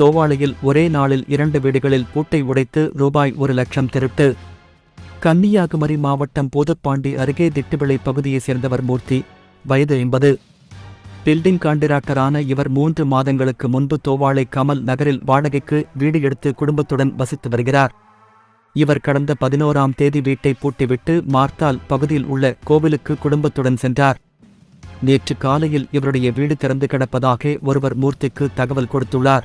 தோவாளையில் ஒரே நாளில் இரண்டு வீடுகளில் பூட்டை உடைத்து ரூபாய் ஒரு லட்சம் திருட்டு. கன்னியாகுமரி மாவட்டம் பூதப்பாண்டி அருகே திட்டுவிளை பகுதியைச் சேர்ந்தவர் மூர்த்தி வயது ஐம்பது. பில்டிங் காண்டிராக்டரான இவர் மூன்று மாதங்களுக்கு முன்பு தோவாளை கமல் நகரில் வாடகைக்கு வீடு எடுத்து குடும்பத்துடன் வசித்து வருகிறார். இவர் கடந்த பதினோராம் தேதி வீட்டை பூட்டிவிட்டு மார்த்தால் பகுதியில் உள்ள கோவிலுக்கு குடும்பத்துடன் சென்றார். நேற்று காலையில் இவருடைய வீடு திறந்து கிடப்பதாக ஒருவர் மூர்த்திக்கு தகவல் கொடுத்துள்ளார்.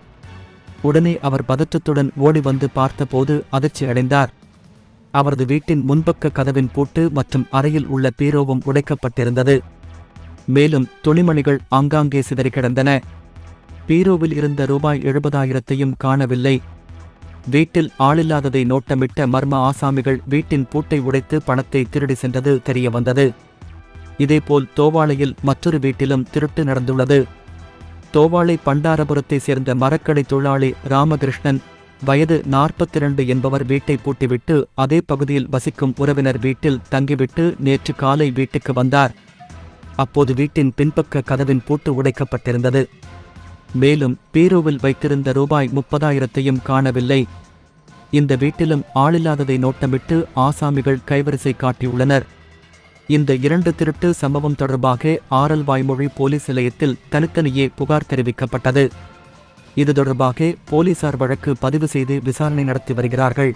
உடனே அவர் பதற்றத்துடன் ஓடி வந்து பார்த்தபோது அதிர்ச்சி அடைந்தார். அவரது வீட்டின் முன்பக்க கதவின் பூட்டு மற்றும் அறையில் உள்ள பீரோவும் உடைக்கப்பட்டிருந்தது. மேலும் துணிமணிகள் ஆங்காங்கே சிதறி கிடந்தன. பீரோவில் இருந்த ரூபாய் எழுபதாயிரத்தையும் காணவில்லை. வீட்டில் ஆளில்லாததை நோட்டமிட்ட மர்ம ஆசாமிகள் வீட்டின் பூட்டை உடைத்து பணத்தை திருடி சென்றது தெரியவந்தது. இதேபோல் தோவாளையில் மற்றொரு வீட்டிலும் திருட்டு நடந்துள்ளது. தோவாளை பண்டாரபுரத்தைச் சேர்ந்த மரக்கடை தொழிலாளி ராமகிருஷ்ணன் வயது 42 என்பவர் வீட்டை பூட்டிவிட்டு அதே பகுதியில் வசிக்கும் உறவினர் வீட்டில் தங்கிவிட்டு நேற்று காலை வீட்டுக்கு வந்தார். அப்போது வீட்டின் பின்பக்க கதவின் பூட்டு உடைக்கப்பட்டிருந்தது. மேலும் பீரோவில் வைத்திருந்த ரூபாய் முப்பதாயிரத்தையும் காணவில்லை. இந்த வீட்டிலும் ஆளில்லாததை நோட்டமிட்டு ஆசாமிகள் கைவரிசை காட்டியுள்ளனர். இந்த இரண்டு திருட்டு சம்பவம் தொடர்பாக ஆரல் வாய்மொழி போலீஸ் நிலையத்தில் தனித்தனியே புகார் தெரிவிக்கப்பட்டது. இது தொடர்பாக போலீசார் வழக்கு பதிவு செய்து விசாரணை நடத்தி வருகிறார்கள்.